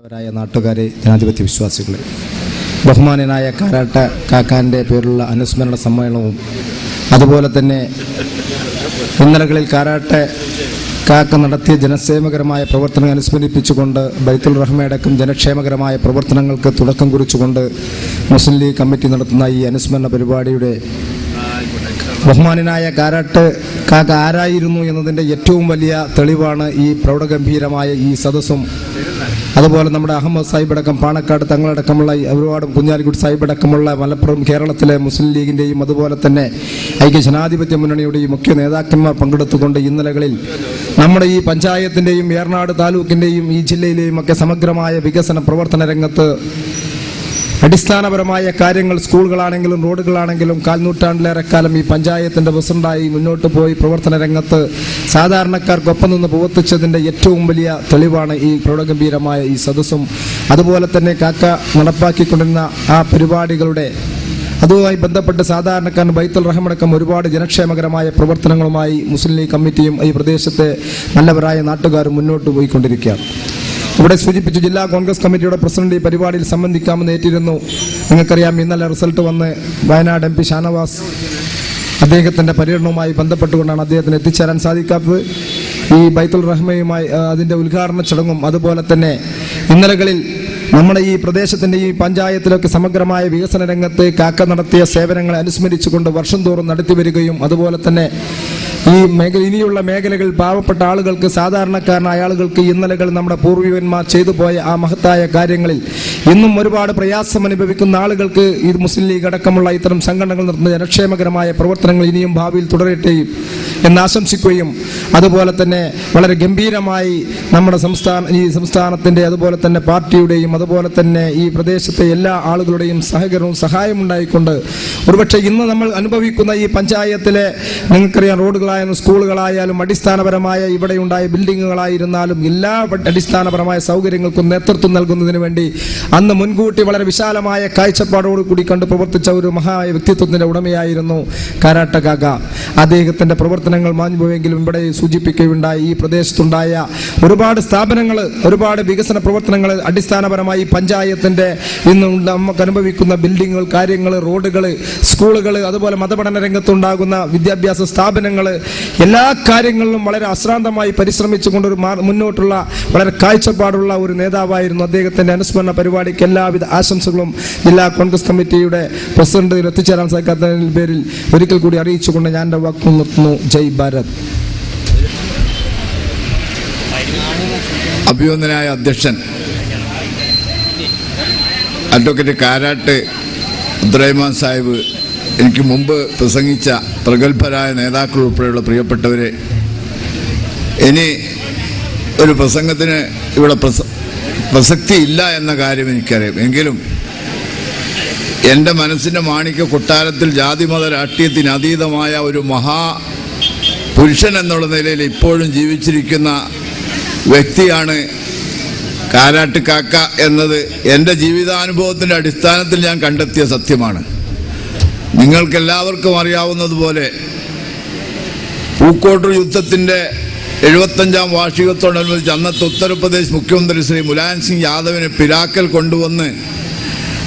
വരായ നാട്ടുകാരെ ജനാധിപത്യ വിശ്വാസികളെ ബഹുമാനനായ കാരാട്ട കാക്കാന്റെ പേരിലുള്ള അനുസ്മരണ സമ്മേളനവും അതുപോലെ തന്നെ ഇന്നലകളിൽ കാരാട്ട കാക്ക നടത്തിയ ജനസേവകരമായ പ്രവർത്തനങ്ങൾ അനുസ്മരിപ്പിച്ചുകൊണ്ട് ബൈത്തുൽ റഹ്മയടക്കം ജനക്ഷേമകരമായ പ്രവർത്തനങ്ങൾക്ക് തുടക്കം കുറിച്ചുകൊണ്ട് മുസ്ലിം ലീഗ് കമ്മിറ്റി നടത്തുന്ന ഈ അനുസ്മരണ പരിപാടിയുടെ ബഹുമാനനായ കാരാട്ട് കാക്ക ആരായിരുന്നു എന്നതിന്റെ ഏറ്റവും വലിയ തെളിവാണ് ഈ പ്രൗഢഗംഭീരമായ ഈ സദസ്സും. അതുപോലെ നമ്മുടെ അഹമ്മദ് സാഹിബ് അടക്കം പാണക്കാട് തങ്ങളടക്കമുള്ള ഒരുപാട് കുഞ്ഞാലിക്കുട്ടി സാഹിബ് അടക്കമുള്ള മലപ്പുറം കേരളത്തിലെ മുസ്ലിം ലീഗിന്റെയും അതുപോലെ തന്നെ ഐക്യ ജനാധിപത്യ മുന്നണിയുടെയും മുഖ്യ നേതാക്കന്മാർ പങ്കെടുത്തുകൊണ്ട് ഇന്നലകളിൽ നമ്മുടെ ഈ പഞ്ചായത്തിന്റെയും ഏറനാട് താലൂക്കിന്റെയും ഈ ജില്ലയിലെയും ഒക്കെ സമഗ്രമായ വികസന പ്രവർത്തന രംഗത്ത് അടിസ്ഥാനപരമായ കാര്യങ്ങൾ സ്കൂളുകളാണെങ്കിലും റോഡുകളാണെങ്കിലും കാൽനൂറ്റാണ്ടിലേറെ കാലം ഈ പഞ്ചായത്തിന്റെ പ്രസിഡന്റായി മുന്നോട്ട് പോയി പ്രവർത്തന രംഗത്ത് സാധാരണക്കാർക്കൊപ്പം നിന്ന് പ്രവർത്തിച്ചതിന്റെ ഏറ്റവും വലിയ തെളിവാണ് ഈ പ്രൗഢഗംഭീരമായ ഈ സദസ്സും. അതുപോലെ തന്നെ കാക്ക നടപ്പാക്കിക്കൊണ്ടിരുന്ന ആ പരിപാടികളുടെ അതുമായി ബന്ധപ്പെട്ട് സാധാരണക്കാരൻ ബൈത്തുൽ റഹമടക്കം ഒരുപാട് ജനക്ഷേമകരമായ പ്രവർത്തനങ്ങളുമായി മുസ്ലിം ലീഗ് കമ്മിറ്റിയും ഈ പ്രദേശത്തെ നല്ലവരായ നാട്ടുകാരും മുന്നോട്ട് പോയിക്കൊണ്ടിരിക്കുകയാണ്. ഇവിടെ സൂചിപ്പിച്ച ജില്ലാ കോൺഗ്രസ് കമ്മിറ്റിയുടെ പ്രസിഡന്റ് ഈ പരിപാടിയിൽ സംബന്ധിക്കാമെന്ന് ഏറ്റിരുന്നു. നിങ്ങൾക്കറിയാം ഇന്നലെ റിസൾട്ട് വന്ന് വയനാട് എം പി ഷാനവാസ് അദ്ദേഹത്തിന്റെ പര്യടനവുമായി ബന്ധപ്പെട്ടുകൊണ്ടാണ് അദ്ദേഹത്തിന് എത്തിച്ചേരാൻ സാധിക്കാത്തത്. ഈ ബൈത്തുൽ റഹ്മയുമായി അതിന്റെ ഉദ്ഘാടന ചടങ്ങും അതുപോലെ തന്നെ ഇന്നലകളിൽ നമ്മുടെ ഈ പ്രദേശത്തിന്റെ ഈ പഞ്ചായത്തിലൊക്കെ സമഗ്രമായ വികസന രംഗത്ത് കാക്ക നടത്തിയ സേവനങ്ങളെ അനുസ്മരിച്ചുകൊണ്ട് വർഷം തോറും നടത്തി വരികയും അതുപോലെ തന്നെ ഈ മേഖല ഇനിയുള്ള മേഖലകൾ പാവപ്പെട്ട ആളുകൾക്ക് സാധാരണക്കാരനായ ആളുകൾക്ക് ഇന്നലകൾ നമ്മുടെ പൂർവികന്മാർ ചെയ്തു പോയ ആ മഹത്തായ കാര്യങ്ങളിൽ ഇന്നും ഒരുപാട് പ്രയാസം അനുഭവിക്കുന്ന ആളുകൾക്ക് ഈ മുസ്ലിം ലീഗ് അടക്കമുള്ള ഇത്തരം സംഘടനകൾ നടത്തുന്ന ജനക്ഷേമകരമായ പ്രവർത്തനങ്ങൾ ഇനിയും ഭാവിയിൽ തുടരട്ടെയും എന്ന് ആശംസിക്കുകയും അതുപോലെ തന്നെ വളരെ ഗംഭീരമായി നമ്മുടെ സംസ്ഥാന ഈ സംസ്ഥാനത്തിന്റെ അതുപോലെ തന്നെ പാർട്ടിയുടെയും അതുപോലെ തന്നെ ഈ പ്രദേശത്തെ എല്ലാ ആളുകളുടെയും സഹകരണവും സഹായം ഉണ്ടായിക്കൊണ്ട് ഒരുപക്ഷെ ഇന്ന് നമ്മൾ അനുഭവിക്കുന്ന ഈ പഞ്ചായത്തിലെ നിങ്ങൾക്കറിയാം റോഡുകളായാലും സ്കൂളുകളായാലും അടിസ്ഥാനപരമായ ഇവിടെ ഉണ്ടായ ബിൽഡിങ്ങുകളായിരുന്നാലും എല്ലാ അടിസ്ഥാനപരമായ സൗകര്യങ്ങൾക്കും നേതൃത്വം നൽകുന്നതിന് വേണ്ടി അന്ന് മുൻകൂട്ടി വളരെ വിശാലമായ കാഴ്ചപ്പാടോട് കൂടി കണ്ട് പ്രവർത്തിച്ച ഒരു മഹാ വ്യക്തിത്വത്തിന്റെ ഉടമയായിരുന്നു കാരാട്ട അദ്ദേഹത്തിന്റെ അദ്ദേഹത്തിന്റെ പ്രവർത്തനങ്ങൾ മാഞ്ഞുപോയെങ്കിലും ഇവിടെ സൂചിപ്പിക്കുകയുണ്ടായി. ഈ പ്രദേശത്തുണ്ടായ ഒരുപാട് സ്ഥാപനങ്ങൾ ഒരുപാട് വികസന പ്രവർത്തനങ്ങൾ അടിസ്ഥാനപരമായി പഞ്ചായത്തിന്റെ ഇന്ന് നമുക്ക് അനുഭവിക്കുന്ന ബിൽഡിങ്ങുകൾ കാര്യങ്ങൾ റോഡുകൾ സ്കൂളുകൾ അതുപോലെ മതപഠന രംഗത്തുണ്ടാകുന്ന വിദ്യാഭ്യാസ സ്ഥാപനങ്ങൾ എല്ലാ കാര്യങ്ങളിലും വളരെ അശ്രാന്തമായി പരിശ്രമിച്ചുകൊണ്ട് ഒരു മുന്നോട്ടുള്ള വളരെ കാഴ്ചപ്പാടുള്ള ഒരു നേതാവായിരുന്നു അദ്ദേഹത്തിന്റെ അനുസ്മരണ പരിപാടിക്ക് എല്ലാവിധ ആശംസകളും ജില്ലാ കോൺഗ്രസ് കമ്മിറ്റിയുടെ പ്രസിഡന്റ് എത്തിച്ചേരാൻ സാധിക്കാത്തതിന്റെ പേരിൽ ഒരിക്കൽ കൂടി അറിയിച്ചുകൊണ്ട് ഞാൻ എന്റെ വാക്ക് നിർത്തുന്നു ജയ് ഭാരത്. അഭിവന്ദനായ അധ്യക്ഷൻ. അഡ്വക്കേറ്റ് കാരാട്ട് അബ്ദുറഹ്മാൻ സാഹിബ് എനിക്ക് മുമ്പ് പ്രസംഗിച്ച പ്രഗത്ഭരായ നേതാക്കൾ ഉൾപ്പെടെയുള്ള പ്രിയപ്പെട്ടവരെ ഇനി ഒരു പ്രസംഗത്തിന് ഇവിടെ പ്രസ പ്രസക്തി ഇല്ല എന്ന കാര്യം എനിക്കറിയാം. എങ്കിലും എന്റെ മനസ്സിന്റെ മാണിക്യ കൊട്ടാരത്തിൽ ജാതിമത രാഷ്ട്രീയത്തിന് അതീതമായ ഒരു മഹാ പുരുഷൻ എന്നുള്ള നിലയിൽ ഇപ്പോഴും ജീവിച്ചിരിക്കുന്ന വ്യക്തിയാണ് കാലാട്ട് കാക്ക എന്നത് എന്റെ ജീവിതാനുഭവത്തിന്റെ അടിസ്ഥാനത്തിൽ ഞാൻ കണ്ടെത്തിയ സത്യമാണ്. നിങ്ങൾക്കെല്ലാവർക്കും അറിയാവുന്നതുപോലെ പൂക്കോട്ടൂർ യുദ്ധത്തിന്റെ എഴുപത്തഞ്ചാം വാർഷികത്തോടനുബന്ധിച്ച് അന്നത്തെ ഉത്തർപ്രദേശ് മുഖ്യമന്ത്രി ശ്രീ മുലായം സിംഗ് യാദവിനെ പിലാക്കൽ കൊണ്ടുവന്ന്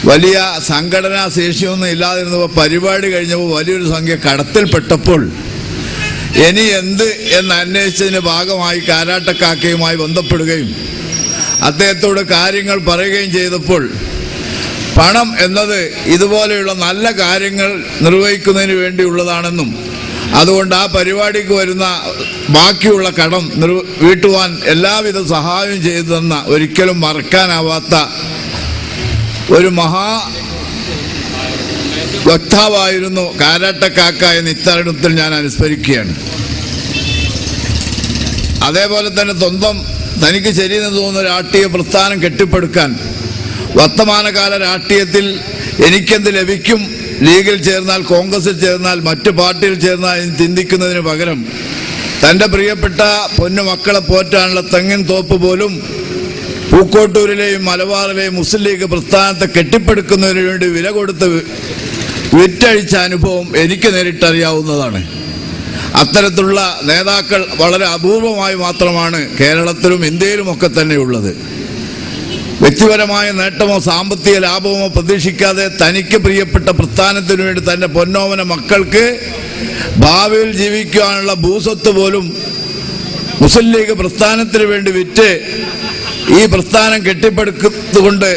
വലിയ സംഘടനാ ശേഷിയൊന്നും ഇല്ലാതിരുന്നപ്പോൾ പരിപാടി കഴിഞ്ഞപ്പോൾ വലിയൊരു സംഖ്യ കടത്തിൽപ്പെട്ടപ്പോൾ ഇനി എന്ത് എന്ന് അന്വേഷിച്ചതിന് ഭാഗമായി കാരാട്ടക്കാക്കയുമായി ബന്ധപ്പെടുകയും അദ്ദേഹത്തോട് കാര്യങ്ങൾ പറയുകയും ചെയ്തപ്പോൾ പണം എന്നത് ഇതുപോലെയുള്ള നല്ല കാര്യങ്ങൾ നിർവഹിക്കുന്നതിന് വേണ്ടിയുള്ളതാണെന്നും അതുകൊണ്ട് ആ പരിപാടിക്ക് വരുന്ന ബാക്കിയുള്ള കടം നിർവ വീട്ടുവാൻ എല്ലാവിധ സഹായവും ചെയ്തു തന്ന ഒരിക്കലും മറക്കാനാവാത്ത ഒരു മഹാ വക്താവായിരുന്നു കാരാട്ടക്കാക്ക എന്ന് ഇത്തരണത്തിൽ ഞാൻ അനുസ്മരിക്കുകയാണ്. അതേപോലെ തന്നെ സ്വന്തം തനിക്ക് ശരിയെന്ന് തോന്നുന്ന രാഷ്ട്രീയ പ്രസ്ഥാനം കെട്ടിപ്പടുക്കാൻ വർത്തമാനകാല രാഷ്ട്രീയത്തിൽ എനിക്കെന്ത് ലഭിക്കും? ലീഗിൽ ചേർന്നാൽ കോൺഗ്രസിൽ ചേർന്നാൽ മറ്റു പാർട്ടിയിൽ ചേർന്നാൽ എന്ന് ചിന്തിക്കുന്നതിന് പകരം തന്റെ പ്രിയപ്പെട്ട പൊന്നു മക്കളെ പോറ്റാനുള്ള തെങ്ങിൻ തോപ്പ് പോലും പൂക്കോട്ടൂരിലെയും മലബാറിലെയും മുസ്ലിം ലീഗ് പ്രസ്ഥാനത്തെ കെട്ടിപ്പടുക്കുന്നതിന് വേണ്ടി വില കൊടുത്ത് വിറ്റഴിച്ച അനുഭവം എനിക്ക് നേരിട്ടറിയാവുന്നതാണ്. അത്തരത്തിലുള്ള നേതാക്കൾ വളരെ അപൂർവമായി മാത്രമാണ് കേരളത്തിലും ഇന്ത്യയിലും ഒക്കെ തന്നെ ഉള്ളത്. വ്യക്തിപരമായ നേട്ടമോ സാമ്പത്തിക ലാഭമോ പ്രതീക്ഷിക്കാതെ തനിക്ക് പ്രിയപ്പെട്ട പ്രസ്ഥാനത്തിനു വേണ്ടി തന്റെ പൊന്നോമന മക്കൾക്ക് ഭാവിയിൽ ജീവിക്കുവാനുള്ള ഭൂസ്വത്ത് പോലും മുസ്ലിം ലീഗ് പ്രസ്ഥാനത്തിന് വേണ്ടി വിറ്റ് ഈ പ്രസ്ഥാനം കെട്ടിപ്പടുക്കുന്നതുകൊണ്ട്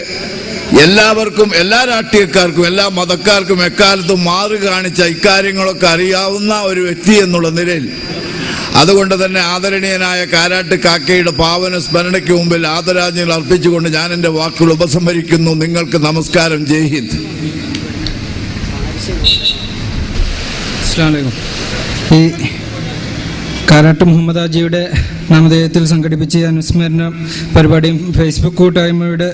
എല്ലാവർക്കും എല്ലാ രാഷ്ട്രീയക്കാർക്കും എല്ലാ മതക്കാർക്കും എക്കാലത്തും മാറി കാണിച്ച ഇക്കാര്യങ്ങളൊക്കെ അറിയാവുന്ന ഒരു വ്യക്തി എന്നുള്ള നിലയിൽ. അതുകൊണ്ട് തന്നെ ആദരണീയനായ കാരാട്ട് കാക്കയുടെ പാവന സ്മരണയ്ക്ക് മുമ്പിൽ ആദരാജ്ഞികൾ അർപ്പിച്ചുകൊണ്ട് ഞാൻ എന്റെ വാക്കുകൾ ഉപസംഹരിക്കുന്നു. നിങ്ങൾക്ക് നമസ്കാരം. ജയ് ഹിന്ദ്. ഈ കാരാട്ട് മുഹമ്മദ് ആജിയുടെ നാമധേയത്തിൽ സംഘടിപ്പിച്ച അനുസ്മരണ പരിപാടിയും ഫേസ്ബുക്ക് കൂട്ടായ്മയുടെ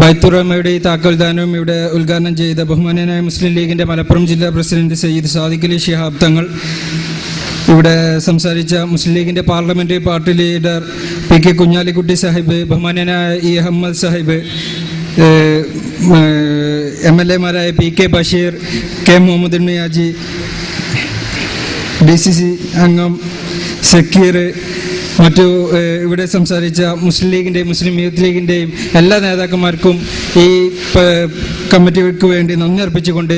ബൈത്തുറമയുടെ താക്കോൽദാനവും ഇവിടെ ഉദ്ഘാടനം ചെയ്ത ബഹുമാനായ മുസ്ലിം ലീഗിന്റെ മലപ്പുറം ജില്ലാ പ്രസിഡന്റ് സയ്യിദ് സാദിഖ് അലി ഷിഹാബ് തങ്ങൾ. ഇവിടെ സംസാരിച്ച മുസ്ലിം ലീഗിന്റെ parliamentary party leader P K Kunhalikutty Sahib ബഹുമാനായ E Ahammed Sahib M L എമാരായ P K Basheer K Muhammad Unniyaji D C C അംഗം സക്കീർ മറ്റു ഇവിടെ സംസാരിച്ച മുസ്ലിം ലീഗിന്റെയും മുസ്ലിം യൂത്ത് ലീഗിന്റെയും എല്ലാ നേതാക്കന്മാർക്കും ഈ കമ്മിറ്റിക്ക് വേണ്ടി നന്ദി അർപ്പിച്ചുകൊണ്ട്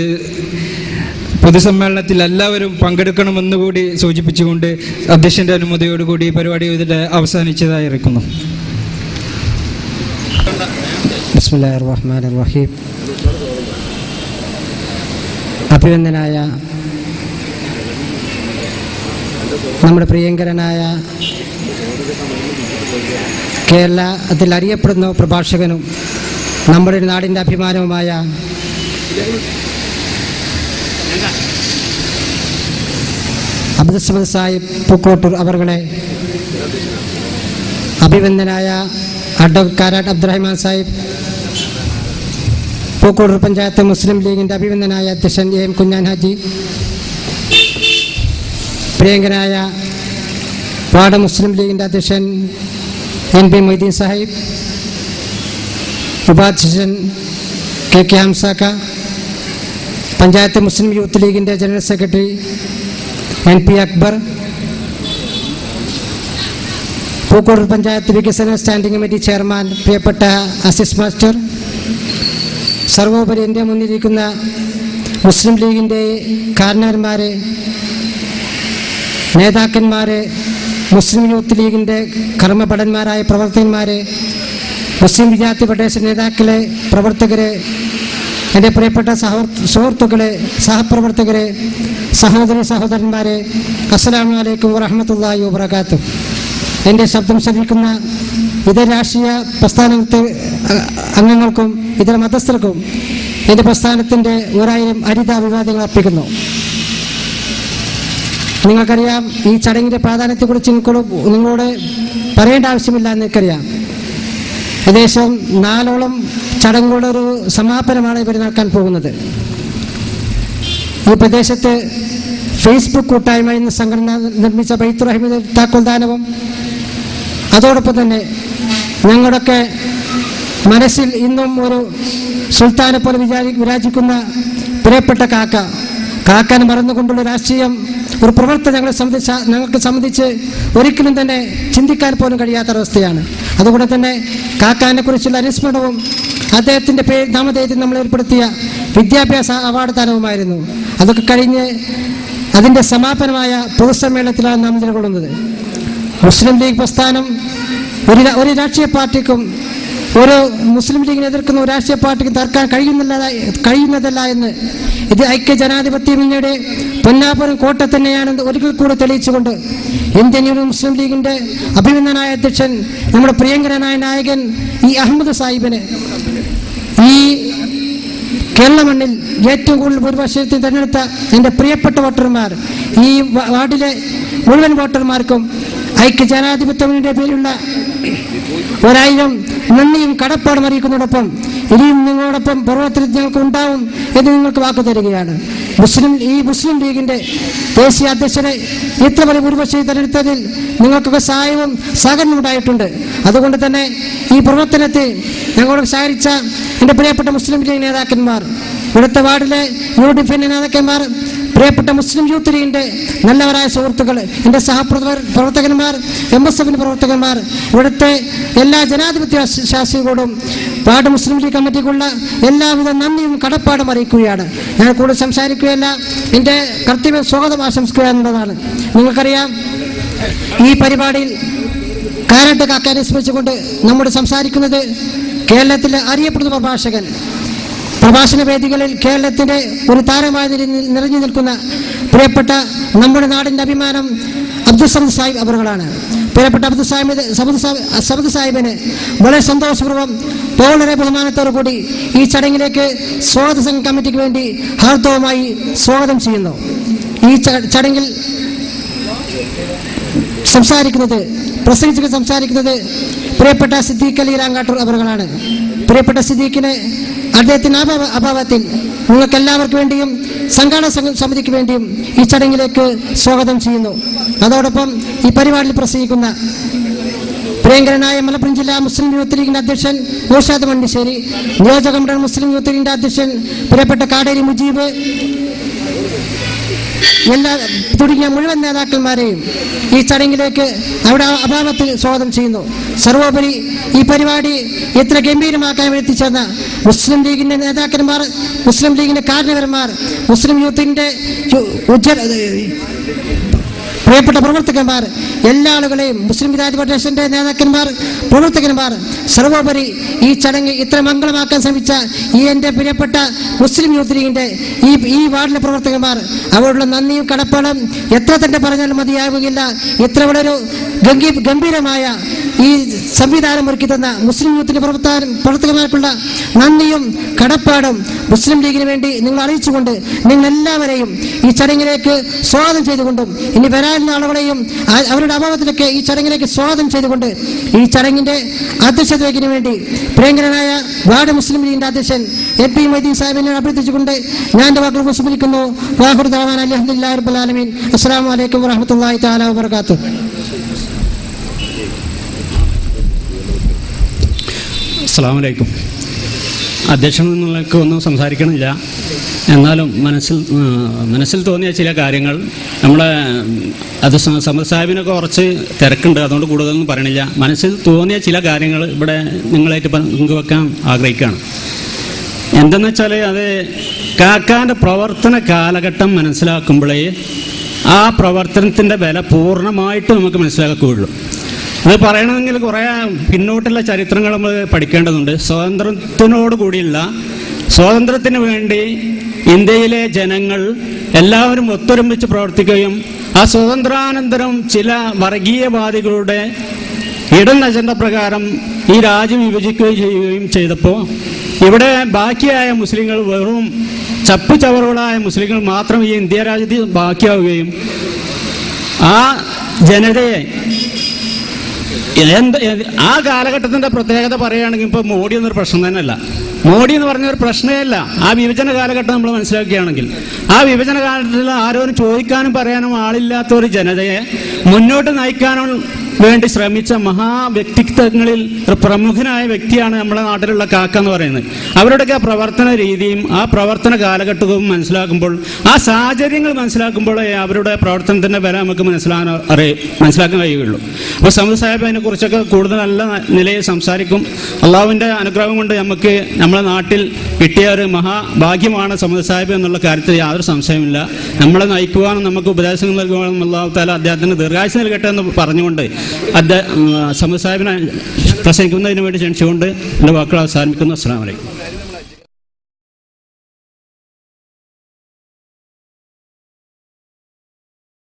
പൊതുസമ്മേളനത്തിൽ എല്ലാവരും പങ്കെടുക്കണമെന്ന് കൂടി സൂചിപ്പിച്ചുകൊണ്ട് അധ്യക്ഷന്റെ അനുമതിയോടുകൂടി പരിപാടി ഇതിൽ അവസാനിച്ചതായി ഇറക്കുന്നു ബിസ്മില്ലാഹി റഹ്മാൻ റഹീം. അഭിനന്ദനായ നമ്മുടെ പ്രിയങ്കരനായ കേരളത്തിൽ അറിയപ്പെടുന്ന പ്രഭാഷകനും നമ്മുടെ നാടിന്റെ അഭിമാനവുമായ അബ്ദുസമദ് സാഹിബ് പൂക്കോട്ടൂർ അവർകളെ അഭിനന്ദനായ അഡ്വക്കാരാട്ട് അബ്ദുറഹ്മാൻ സാഹിബ് പൂക്കോട്ടൂർ പഞ്ചായത്ത് മുസ്ലിം ലീഗിന്റെ അഭിനന്ദനായ അധ്യക്ഷൻ എം കുഞ്ഞാൻ ഹാജി പ്രിയങ്കനായ വാർഡ് മുസ്ലിം ലീഗിന്റെ അധ്യക്ഷൻ എൻ പി മൊയ്തീൻ സാഹിബ് ഉപാധ്യക്ഷൻ K K Hamsakka panchayat Muslim youth ലീഗിന്റെ general secretary N P Akbar Pookode panchayat വികസന സ്റ്റാൻഡിംഗ് കമ്മിറ്റി ചെയർമാൻ പ്രിയപ്പെട്ട അസിസ് മാസ്റ്റർ സർവോപരി എന്റെ മുന്നിലിരിക്കുന്ന മുസ്ലിം ലീഗിന്റെ കാരണവന്മാരെ നേതാക്കന്മാരെ മുസ്ലിം യൂത്ത് ലീഗിന്റെ കർമ്മഭടന്മാരായ പ്രവർത്തകന്മാരെ മുസ്ലിം വിദ്യാർത്ഥി ഫെഡറേഷൻ നേതാക്കളെ പ്രവർത്തകരെ എന്റെ പ്രിയപ്പെട്ട സഹ സുഹൃത്തുക്കളെ സഹപ്രവർത്തകരെ സഹോദര സഹോദരന്മാരെ അസ്സലാമു അലൈക്കും വറഹമത്തല്ലാഹി വബർക്കാത്തു എന്റെ ശബ്ദം ശ്രമിക്കുന്ന ഇതര രാഷ്ട്രീയ പ്രസ്ഥാനത്തെ അംഗങ്ങൾക്കും ഇതര മതസ്ഥർക്കും എന്റെ പ്രസ്ഥാനത്തിന്റെ ഒരായിരം ഹരിതാഭിവാദ്യങ്ങൾ അർപ്പിക്കുന്നു. നിങ്ങൾക്കറിയാം ഈ ചടങ്ങിന്റെ പ്രാധാന്യത്തെക്കുറിച്ച് നിങ്ങളോട് പറയേണ്ട ആവശ്യമില്ല എനിക്കറിയാം ഏകദേശം നാലോളം ചടങ്ങുകളുടെ ഒരു സമാപനമാണ് ഇവർ നടക്കാൻ പോകുന്നത്. ഈ പ്രദേശത്ത് ഫേസ്ബുക്ക് കൂട്ടായ്മ എന്ന സംഘടന നിർമ്മിച്ച ബൈത്തുർ അഹമ്മദ് താക്കോൽദാനവും അതോടൊപ്പം തന്നെ ഞങ്ങളുടെയൊക്കെ മനസ്സിൽ ഇന്നും ഒരു സുൽത്താനെ പോലെ വിചാരി വിരാജിക്കുന്ന പ്രിയപ്പെട്ട കാക്ക. കാക്കാൻ മറന്നുകൊണ്ടുള്ള രാഷ്ട്രീയം ഒരു പ്രവർത്തനം ഞങ്ങളെ സംബന്ധിച്ച ഞങ്ങൾക്ക് സംബന്ധിച്ച് ഒരിക്കലും തന്നെ ചിന്തിക്കാൻ പോലും കഴിയാത്ത അവസ്ഥയാണ് അതുകൊണ്ട് തന്നെ കാക്കാനെ കുറിച്ചുള്ള അനുസ്മരണവും അദ്ദേഹത്തിന്റെ പേര് നാമധേയത്തിൽ നമ്മൾ ഏർപ്പെടുത്തിയ വിദ്യാഭ്യാസ അവാർഡ് ദാനവുമായിരുന്നു. അതൊക്കെ കഴിഞ്ഞ് അതിന്റെ സമാപനമായ പൊതുസമ്മേളനത്തിലാണ് നാം നിലകൊള്ളുന്നത് മുസ്ലിം ലീഗ് പ്രസ്ഥാനം ഒരു ഒരു രാഷ്ട്രീയ പാർട്ടിക്കും ഒരു മുസ്ലിം ലീഗിനെ എതിർക്കുന്ന ഒരു രാഷ്ട്രീയ പാർട്ടിക്കും തർക്കാൻ കഴിയുന്നില്ല കഴിയുന്നതല്ല എന്ന് ഇത് ഐക്യ ജനാധിപത്യ മുന്നണിയുടെ പൊന്നാപുരം കോട്ട തന്നെയാണെന്ന് ഒരിക്കൽ കൂടെ തെളിയിച്ചുകൊണ്ട് ഇന്ത്യൻ യൂണിയൻ മുസ്ലിം ലീഗിന്റെ അഭിനന്ദനായ അധ്യക്ഷൻ നമ്മുടെ പ്രിയങ്കരനായ നായകൻ ഈ അഹമ്മദ് സാഹിബിനെ ഈ കേരള മണ്ണിൽ ഏറ്റവും കൂടുതൽ ഭൂരിപക്ഷത്തിൽ തിരഞ്ഞെടുത്ത എന്റെ പ്രിയപ്പെട്ട വോട്ടർമാർ ഈ വാർഡിലെ മുഴുവൻ വോട്ടർമാർക്കും ഐക്യ ജനാധിപത്യ മുന്നണിയുടെ പേരിലുള്ള ഒരായിരം നന്ദിയും കടപ്പാടും അറിയിക്കുന്നതോടൊപ്പം ഇനിയും നിങ്ങളോടൊപ്പം പ്രവർത്തനം ഞങ്ങൾക്ക് ഉണ്ടാവും എന്ന് നിങ്ങൾക്ക് വാക്കു തരികയാണ്. മുസ്ലിം ഈ മുസ്ലിം ലീഗിന്റെ ദേശീയ അധ്യക്ഷനെ ഇത്ര വലിയ ഭൂരിപക്ഷം തെരഞ്ഞെടുത്തതിൽ നിങ്ങൾക്കൊക്കെ സഹായവും സഹകരണം ഉണ്ടായിട്ടുണ്ട്. അതുകൊണ്ട് തന്നെ ഈ പ്രവർത്തനത്തെ ഞങ്ങളോട് സഹകരിച്ച എന്റെ പ്രിയപ്പെട്ട മുസ്ലിം ലീഗ് നേതാക്കന്മാർ ഇവിടുത്തെ വാർഡിലെ യു ഡി നേതാക്കന്മാർ പ്രിയപ്പെട്ട മുസ്ലിം യൂത്ത് ലീഗിന്റെ നല്ലവരായ സുഹൃത്തുക്കൾ എന്റെ സഹപ്രവർ പ്രവർത്തകന്മാർ എം എസ് എഫിന്റെ പ്രവർത്തകന്മാർ ഇവിടുത്തെ എല്ലാ ജനാധിപത്യ ശാസ്ത്രികളോടും വാർഡ് മുസ്ലിം ലീഗ് കമ്മിറ്റിക്കുള്ള എല്ലാവിധ നന്ദിയും കടപ്പാടും അറിയിക്കുകയാണ്. ഞാൻ കൂടുതൽ സംസാരിക്കുകയല്ല എന്റെ കർത്തവ്യം സ്വാഗതം ആശംസിക്കുക എന്നതാണ്. നിങ്ങൾക്കറിയാം ഈ പരിപാടിയിൽ കാരട്ട് കാക്കാൻ സ്മരിച്ചുകൊണ്ട് നമ്മോട് സംസാരിക്കുന്നത് കേരളത്തിലെ അറിയപ്പെടുന്ന പ്രഭാഷകൻ പ്രഭാഷണ വേദികളിൽ കേരളത്തിന്റെ ഒരു താരമായി നിറഞ്ഞു നിൽക്കുന്ന പ്രിയപ്പെട്ട നമ്മുടെ നാടിന്റെ അഭിമാനം അബ്ദുസമദ് സാഹിബ് അവറുകളാണ് പ്രിയപ്പെട്ട അബ്ദുൽ സാഹിബ് സബദ് സബദ് സാഹിബിന് വളരെ സന്തോഷപൂർവം വളരെ ബഹുമാനത്തോടു കൂടി ഈ ചടങ്ങിലേക്ക് സ്വാഗത സംഘ കമ്മിറ്റിക്ക് വേണ്ടി ഹാർദവുമായി സ്വാഗതം ചെയ്യുന്നു. ഈ ചടങ്ങിൽ സംസാരിക്കുന്നത് പ്രസംഗിച്ച് സംസാരിക്കുന്നത് പ്രിയപ്പെട്ട സിദ്ദീഖ് അലി രാങ്കാട്ടൂർ അവറുകളാണ്. പ്രിയപ്പെട്ട സിദ്ദീഖിന് അദ്ദേഹത്തിന്റെ അഭാവ അഭാവത്തിൽ നിങ്ങൾക്ക് എല്ലാവർക്കും വേണ്ടിയും സംഘാടന സംഘ- സമിതിക്ക് വേണ്ടിയും ഈ ചടങ്ങിലേക്ക് സ്വാഗതം ചെയ്യുന്നു. അതോടൊപ്പം ഈ പരിപാടിയിൽ പ്രസംഗിക്കുന്ന പ്രിയങ്കരനായ മലപ്പുറം ജില്ലാ മുസ്ലിം യൂത്ത് ലീഗിന്റെ അധ്യക്ഷൻ നൌഷാദ് മണ്ണിശ്ശേരി നിയോജക മണ്ഡലം മുസ്ലിം യൂത്ത് ലീഗിന്റെ അധ്യക്ഷൻ പ്രിയപ്പെട്ട കാടേരി മുജീബ് എല്ലാ തുടങ്ങിയ മുഴുവൻ നേതാക്കന്മാരെയും ഈ ചടങ്ങിലേക്ക് അവിടെ അഭാവത്തിൽ സ്വാഗതം ചെയ്യുന്നു. സർവോപരി ഈ പരിപാടി എത്ര ഗംഭീരമാക്കാൻ എത്തിച്ചേർന്ന മുസ്ലിം ലീഗിന്റെ നേതാക്കന്മാർ മുസ്ലിം ലീഗിന്റെ കാരണവന്മാർ മുസ്ലിം യൂത്തിന്റെ പ്രിയപ്പെട്ട പ്രവർത്തകന്മാർ എല്ലാ ആളുകളെയും മുസ്ലിം വിരാജ് ഫെഡറേഷന്റെ നേതാക്കന്മാർ പ്രവർത്തകന്മാർ സർവോപരി ഈ ചടങ്ങ് ഇത്ര മംഗളമാക്കാൻ ശ്രമിച്ച ഈ എന്റെ പ്രിയപ്പെട്ട മുസ്ലിം യൂത്ത് ലീഗിന്റെ ഈ ഈ വാർഡിലെ പ്രവർത്തകന്മാർ അവരുടെ നന്ദിയും കടപ്പാടും എത്ര തന്നെ പറഞ്ഞാലും മതിയാവുകയില്ല. ഇത്ര വളരെ ഗംഭീ ഗംഭീരമായ ഈ സംവിധാനം ഒരുക്കി തന്ന മുസ്ലിം യൂത്തിന്റെ പ്രവർത്തകർ പ്രവർത്തകന്മാർക്കുള്ള നന്ദിയും കടപ്പാടും മുസ്ലിം ലീഗിന് വേണ്ടി നിങ്ങൾ അറിയിച്ചുകൊണ്ട് നിങ്ങൾ എല്ലാവരെയും ഈ ചടങ്ങിലേക്ക് സ്വാഗതം ചെയ്തുകൊണ്ടും ഇനി വരാനുള്ള ആളുകളെയും അവരുടെ അഭാവത്തിലൊക്കെ ഈ ചടങ്ങിലേക്ക് സ്വാഗതം ചെയ്തുകൊണ്ട് ഈ ചടങ്ങിന്റെ അധ്യക്ഷതയ്ക്കിന് വേണ്ടി പ്രിയങ്കരനായ വാർഡ് മുസ്ലിം ലീഗിന്റെ അധ്യക്ഷൻ എ പി മൊയ്തീൻ സാഹിബിനെ അഭ്യർത്ഥിച്ചുകൊണ്ട് ഞാൻ എന്റെ വാക്കുകൾ ഉപസ്മരിക്കുന്നു വാഹുർ ദാവാൻ അലഹദില്ലാ റബ്ബുലാലമീൻ അസ്സാം വലൈക്കും വറഹമത്തല്ലാഹി താല വബർക്കാത്തു അസ്സാം വലൈക്കും അധ്യക്ഷൻ നിങ്ങൾക്ക് ഒന്നും സംസാരിക്കണില്ല. എന്നാലും മനസ്സിൽ മനസ്സിൽ തോന്നിയ ചില കാര്യങ്ങൾ നമ്മളെ അത് സ- സാഹിബിനൊക്കെ കുറച്ച് തിരക്കുണ്ട്. അതുകൊണ്ട് കൂടുതലൊന്നും പറയണില്ല. മനസ്സിൽ തോന്നിയ ചില കാര്യങ്ങൾ ഇവിടെ നിങ്ങളായിട്ട് പങ്കുവെക്കാൻ ആഗ്രഹിക്കുകയാണ്. എന്തെന്ന് വെച്ചാൽ അത് കാക്കാന്റെ പ്രവർത്തന കാലഘട്ടം മനസ്സിലാക്കുമ്പോഴേ ആ പ്രവർത്തനത്തിന്റെ വില പൂർണമായിട്ട് നമുക്ക് മനസ്സിലാക്കുകയുള്ളൂ അത് പറയണമെങ്കിൽ കുറേ പിന്നോട്ടുള്ള ചരിത്രങ്ങൾ നമ്മൾ പഠിക്കേണ്ടതുണ്ട്. സ്വാതന്ത്ര്യത്തിനോട് കൂടിയുള്ള സ്വാതന്ത്ര്യത്തിന് വേണ്ടി ഇന്ത്യയിലെ ജനങ്ങൾ എല്ലാവരും ഒത്തൊരുമിച്ച് പ്രവർത്തിക്കുകയും ആ സ്വാതന്ത്ര്യാനന്തരം ചില വർഗീയവാദികളുടെ ഇടൻ അജണ്ട പ്രകാരം ഈ രാജ്യം വിഭജിക്കുകയും ചെയ്യുകയും ചെയ്തപ്പോൾ ഇവിടെ ബാക്കിയായ മുസ്ലിങ്ങൾ വെറും ചപ്പു ചവറുകളായ മുസ്ലിങ്ങൾ മാത്രം ഈ ഇന്ത്യ രാജ്യത്ത് ബാക്കിയാവുകയും ആ ജനതയെ എന്ത് ആ കാലഘട്ടത്തിന്റെ പ്രത്യേകത പറയുകയാണെങ്കിൽ ഇപ്പൊ മോഡി എന്നൊരു പ്രശ്നം തന്നെയല്ല. മോഡി എന്ന് പറഞ്ഞ ഒരു പ്രശ്നമേ അല്ല ആ വിഭജന കാലഘട്ടം നമ്മൾ മനസ്സിലാക്കുകയാണെങ്കിൽ. ആ വിഭജന കാലഘട്ടത്തിൽ ആരോരും ചോദിക്കാനും പറയാനും ആളില്ലാത്ത ഒരു ജനതയെ മുന്നോട്ട് നയിക്കാനും വേണ്ടി ശ്രമിച്ച മഹാ വ്യക്തിത്വങ്ങളിൽ ഒരു പ്രമുഖനായ വ്യക്തിയാണ് നമ്മുടെ നാട്ടിലുള്ള കാക്ക എന്ന് പറയുന്നത്. അവരുടെയൊക്കെ പ്രവർത്തന രീതിയും ആ പ്രവർത്തന കാലഘട്ടവും മനസ്സിലാക്കുമ്പോൾ ആ സാഹചര്യങ്ങൾ മനസ്സിലാക്കുമ്പോഴേ അവരുടെ പ്രവർത്തനത്തിന്റെ വില നമുക്ക് മനസ്സിലാകാൻ അറിയ മനസ്സിലാക്കാൻ കഴിയുകയുള്ളൂ. അപ്പോൾ സമദ് സാഹിബ് അതിനെ കുറിച്ചൊക്കെ കൂടുതൽ നല്ല നിലയിൽ സംസാരിക്കും. അള്ളാഹുവിന്റെ അനുഗ്രഹം കൊണ്ട് നമുക്ക് നമ്മുടെ നാട്ടിൽ കിട്ടിയ ഒരു മഹാഭാഗ്യമാണ് സമദ് സാഹിബ് എന്നുള്ള കാര്യത്തിൽ യാതൊരു സംശയമില്ല നമ്മളെ നയിക്കുവാനും നമുക്ക് ഉപദേശങ്ങൾ നൽകുവാനും അള്ളാഹു താല അദ്ദേഹത്തിന് ദീർഘാഴ്ച നൽകട്ടെ എന്ന് പറഞ്ഞുകൊണ്ട് അദ്ദേഹം സമദ് സാഹിബിനെ പ്രസംഗിക്കുന്നതിന് വേണ്ടി ക്ഷണിച്ചുകൊണ്ട് എന്റെ വാക്കുകൾ അവസാനിപ്പിക്കുന്നു. അസ്സാം വലൈക്കും